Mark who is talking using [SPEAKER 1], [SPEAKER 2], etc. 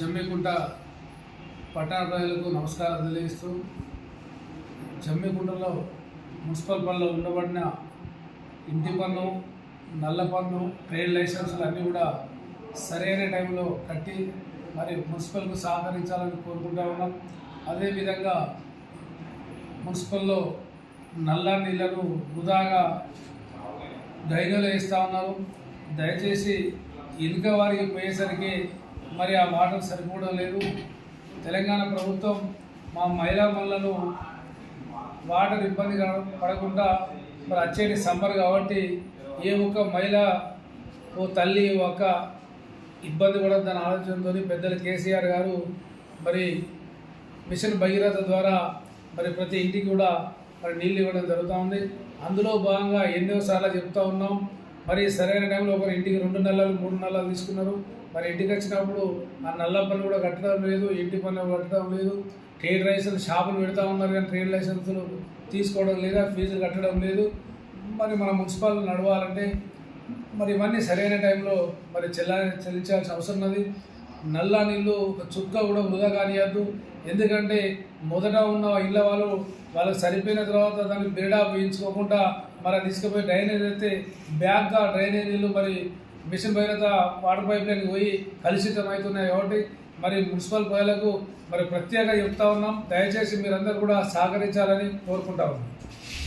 [SPEAKER 1] జమ్మికుంట పట్టణ ప్రజలకు నమస్కారం తెలియజేస్తూ జమ్మికుంటలో మున్సిపల్ పనిలో ఉండబడిన ఇంటి పన్ను నల్ల పన్ను ట్రేడ్ లైసెన్సులు అన్నీ కూడా సరైన టైంలో కట్టి మరి మున్సిపల్కు సహకరించాలని కోరుకుంటా ఉన్నాం. అదేవిధంగా మున్సిపల్లో నల్ల నీళ్ళను వృధాగా డ్రైనేలో వేస్తూ ఉన్నారు. దయచేసి ఇనుక వారికి పోయేసరికి మరి ఆ వాటర్ సరిపోవడం లేదు. తెలంగాణ ప్రభుత్వం మా మహిళా మనులను వాటర్ ఇబ్బంది పడకుండా మరి వచ్చేటి సమ్మర్ కాబట్టి ఏ ఒక్క మహిళ ఓ తల్లి ఒక ఇబ్బంది ఇబ్బంది దాని ఆలోచనతో పెద్దలు కేసీఆర్ గారు మరి మిషన్ భగీరథ ద్వారా మరి ప్రతి ఇంటికి కూడా మరి నీళ్ళు ఇవ్వడం జరుగుతూ ఉంది. అందులో భాగంగా ఎన్నో సార్లు చెప్తా ఉన్నాం. మరి సరైన టైంలో ఒకరు ఇంటికి రెండు నెలలు మూడు నెలలు తీసుకున్నారు. మరి ఇంటికి వచ్చినప్పుడు ఆ నల్ల పనులు కూడా కట్టడం లేదు ఇంటి పనులు కట్టడం లేదు. ట్రేడ్ లైసెన్స్ షాపులు పెడతా ఉన్నారు కానీ ట్రేడ్ లైసెన్సులు తీసుకోవడం లేదా ఫీజులు కట్టడం లేదు. మరి మన మున్సిపల్ నడవాలంటే మరి ఇవన్నీ సరైన టైంలో మరి చెల్ల చెల్లించాల్సిన అవసరం ఉన్నది. నల్ల నీళ్ళు ఒక చుక్క కూడా వృధా కానియద్దు. ఎందుకంటే మొదట ఉన్న ఇళ్ళ వాళ్ళు వాళ్ళకి సరిపోయిన తర్వాత దాన్ని బేడా వేయించుకోకుండా మరి తీసుకుపోయి డ్రైనేజ్ అయితే బ్యాగ్గా డ్రైనేజ్ నీళ్ళు మరి మిషన్ భైరత వాటర్ పైప్ లైన్ పోయి కలుషితం అవుతున్నాయి కాబట్టి మరి మున్సిపల్ ప్రజలకు మరి ప్రత్యేకంగా చెప్తా ఉన్నాం. దయచేసి మీరందరూ కూడా సహకరించాలని కోరుకుంటా ఉన్నాం.